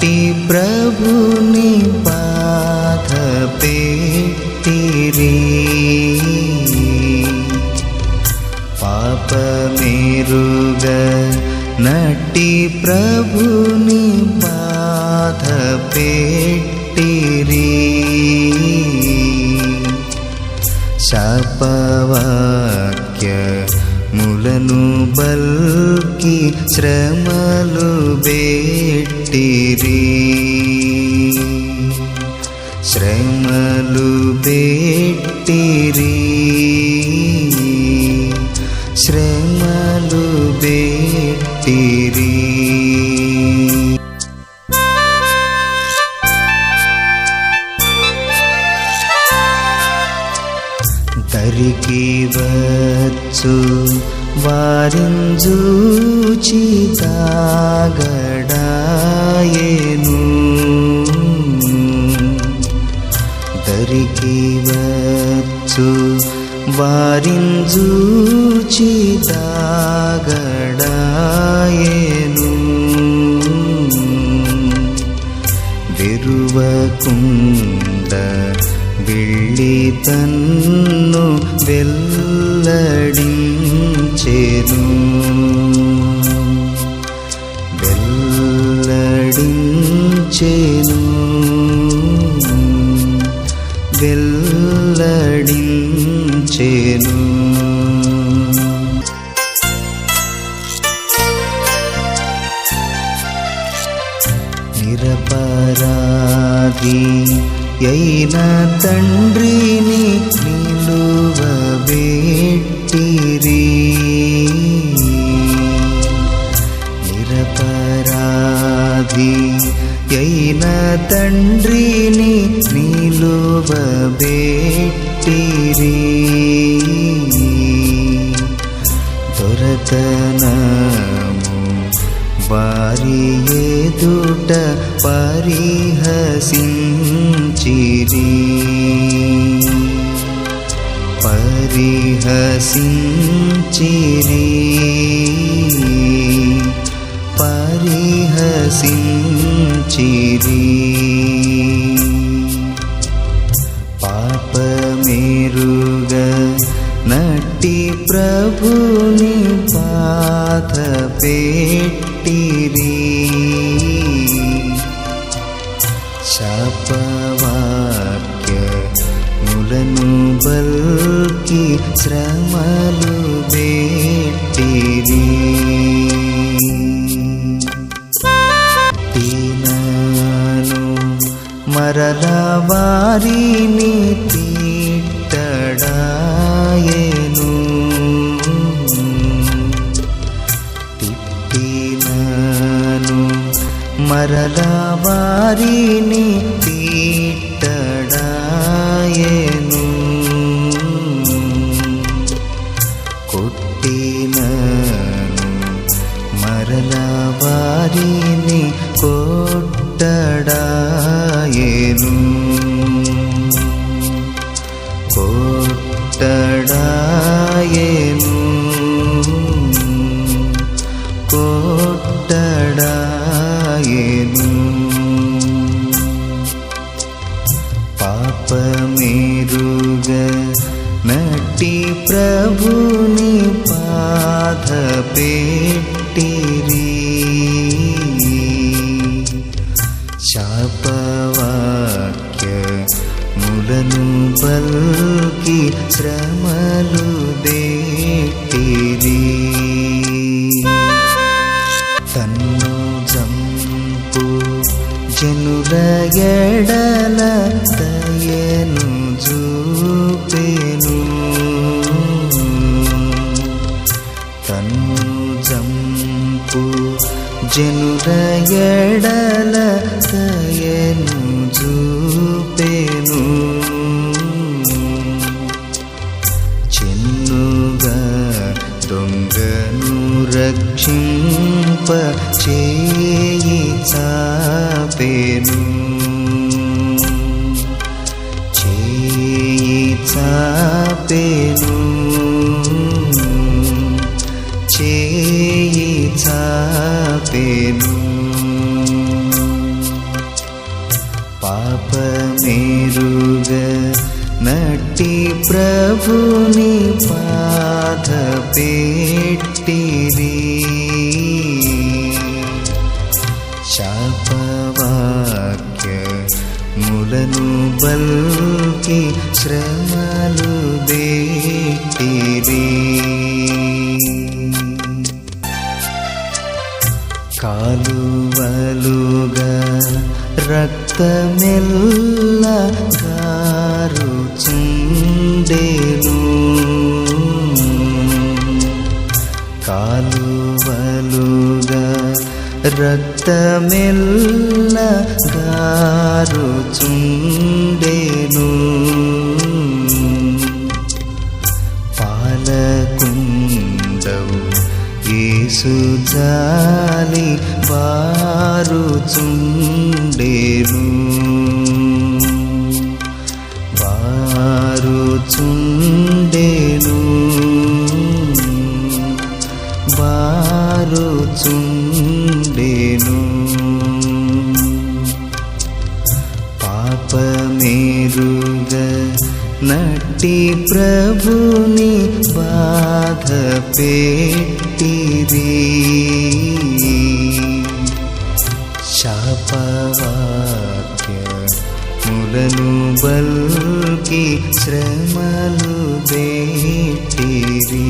నటి ప్రభుని బాధ పెట్టిరి పాపమేరుగ నటి ప్రభుని బాధ పెట్టిరి శాపవాక్య ములను బల్కి శ్రమలు బెట్టిరి. శ్రమలు బెట్టిరి. శ్రమలు బెట్టిరి. దరికి వచ్చు వారింజూచి తాగడాయేను. దరికి వచ్చు వారింజూచి తాగడాయేను. విరువకుండ వెళ్ళి తన్ను వెల్లడించెను. వెల్లడించెను. వెల్లడించెను. నిరపరాధి అయిన తండ్రిని నిలువబెట్టిరి నిరపరాధి అయిన తండ్రిని నిలువబెట్టిరి దొరతనా వారి ఎదుట పరిహసించిరి. పరిహసించిరి. పరిహసించిరి. పాపమేరుగ నటి ప్రభుని పాత పేట పెట్టిరి శాపవాక్య ములను బల్కి శ్రమలు బెట్టిరి తినను మరల వారిని తీట్టడాయేను మరలా వారిని పాపమేరుగ నటి ప్రభుని బాధ పెట్టిరి శాపవాక్య ములను పల్కి శ్రమలు దేటిరి. తన్ను జంపు జనుల ఎడల దయను చూపెను తను జంపు జనుల ఎడల దయను చూపెను రక్షింప చేయి చాపెను చేయి చాపెను చేయి చాపెను నటి ప్రభుని పాద పెట్టిరి శాపవాక్య ములను బల్కి శ్రమలు పెట్టిరి కాలువలుగా రక్తమెల్లగా గారుచుండెను కాలువలుగా రక్తమెల్ల గారుచుండేను. పాలకుండవు యేసు జాలి వారుచుండెను వారుచుండెను వారుచుండెను పాపమేరుగ నటి ప్రభుని బాధ పెట్టిరి శాపవా ములను బల్కి శ్రమలు దేటిరీ